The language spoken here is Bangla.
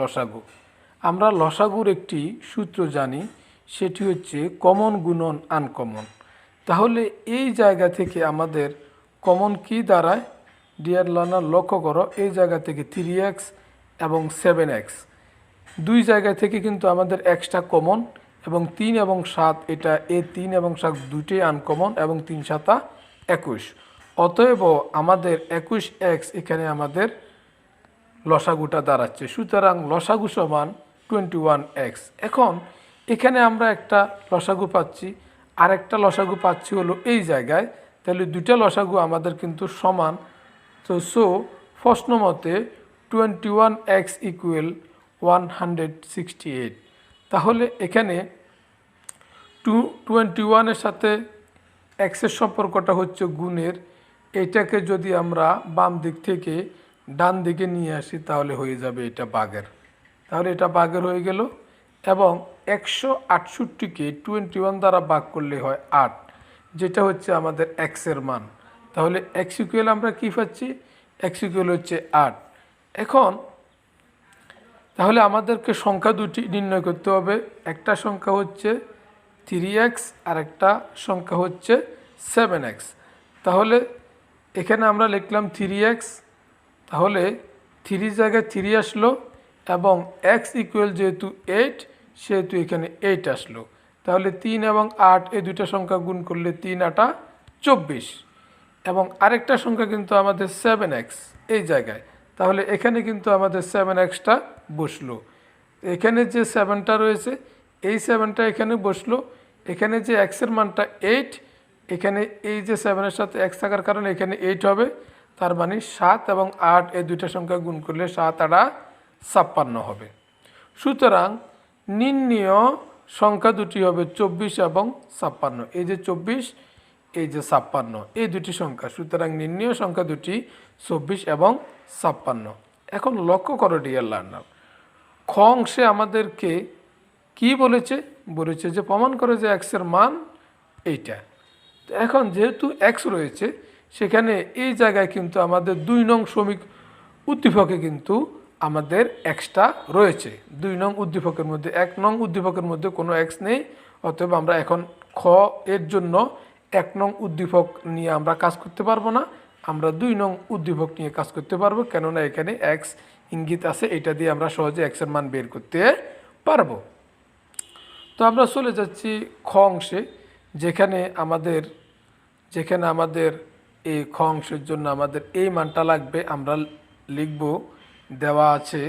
লসাগু। আমরা লসাগুর একটি সূত্র জানি, সেটি হচ্ছে কমন গুণন আনকমন তাহলে এই জায়গা থেকে আমাদের কমন কি দাঁড়ায়? ডিয়ার লার্নার লক্ষ্য করো, এই জায়গা থেকে থ্রি এক্স এবং সেভেন এক্স দুই জায়গা থেকে কিন্তু আমাদের এক্সটা কমন এবং তিন এবং সাত, এটা এ তিন এবং সাত দুটোই আনকমন এবং তিন সাতা একুশ। অতএব আমাদের একুশ এক্স এখানে আমাদের লসাগুটা দাঁড়াচ্ছে। সুতরাং লসাগু সমান টোয়েন্টি ওয়ান এক্স এখন এখানে আমরা একটা লসাগু পাচ্ছি আর একটা লসাগু পাচ্ছি হলো এই জায়গায়। তাহলে দুটা লসাগু আমাদের কিন্তু সমান। তো সো প্রশ্ন মতে twenty one x equal one hundred sixty eight তাহলে এখানে টু টোয়েন্টি ওয়ানের সাথে এক্সের সম্পর্কটা হচ্ছে গুণের। এটাকে যদি আমরা বাম দিক থেকে ডান দিকে নিয়ে আসি, তাহলে হয়ে যাবে এটা বাঘের। তাহলে এটা বাঘের হয়ে গেল এবং একশো আটষট্টিকে টোয়েন্টি ওয়ান দ্বারা ভাগ করলে হয় আট, যেটা হচ্ছে আমাদের এক্সের মান। তাহলে এক্স ইকুয়াল আমরা কী পাচ্ছি? এক্স ইকুয়াল হচ্ছে আট। এখন, তাহলে আমাদেরকে সংখ্যা দুটি নির্ণয় করতে হবে। একটা সংখ্যা হচ্ছে থ্রি এক্স আর একটা সংখ্যা হচ্ছে সেভেন এক্স তাহলে এখানে আমরা লিখলাম থ্রি এক্স তাহলে থ্রি জায়গায় থ্রি আসলো এবং এক্স ইকুয়াল যেহেতু এইট সেহেতু এখানে এইট আসলো। তাহলে তিন এবং আট, এই দুইটা সংখ্যা গুণ করলে তিন আটা চব্বিশ। এবং আরেকটা সংখ্যা কিন্তু আমাদের সেভেন এক্স এই জায়গায়। তাহলে এখানে কিন্তু আমাদের সেভেন এক্সটা বসল। এখানে যে সেভেনটা রয়েছে, এই সেভেনটা এখানে বসল। এখানে যে এক্সের মানটা এইট এখানে এই যে সেভেনের সাথে এক্স থাকার কারণে এখানে এইট হবে। তার মানে সাত এবং আট, এই দুইটা সংখ্যা গুণ করলে সাত, আটা ছাপ্পান্ন হবে। সুতরাং নির্ণীয় সংখ্যা দুটি হবে চব্বিশ এবং ছাপ্পান্ন। এই যে চব্বিশ, এই যে ছাপ্পান্ন, এই দুটি সংখ্যা। সুতরাং নির্ণীয় সংখ্যা দুটি চব্বিশ এবং ছাপ্পান্ন। এখন লক্ষ্য করো ডিয়ার লার্নার খ অংশে আমাদেরকে কি বলেছে? বলেছে যে প্রমাণ করে যে এক্সের মান এইটা। এখন যেহেতু এক্স রয়েছে সেখানে এই জায়গায় কিন্তু আমাদের দুই নং শ্রমিক উদ্দীপকে কিন্তু আমাদের এক্সটা রয়েছে। দুই নং উদ্দীপকের মধ্যে, এক নং উদ্দীপকের মধ্যে কোনো এক্স নেই, অতএব আমরা এখন খ এর জন্য এক নং উদ্দীপক নিয়ে আমরা কাজ করতে পারব না। আমরা দুই নং উদ্দীপক নিয়ে কাজ করতে পারব, কেননা এখানে এক্স ইঙ্গিত আছে, এটা দিয়ে আমরা সহজে এক্সের মান বের করতে পারব। তো আমরা চলে যাচ্ছি খ অংশে, যেখানে আমাদের যেখানে আমাদের এই খ অংশের জন্য আমাদের এই মানটা লাগবে। আমরা লিখব দেওয়া আছে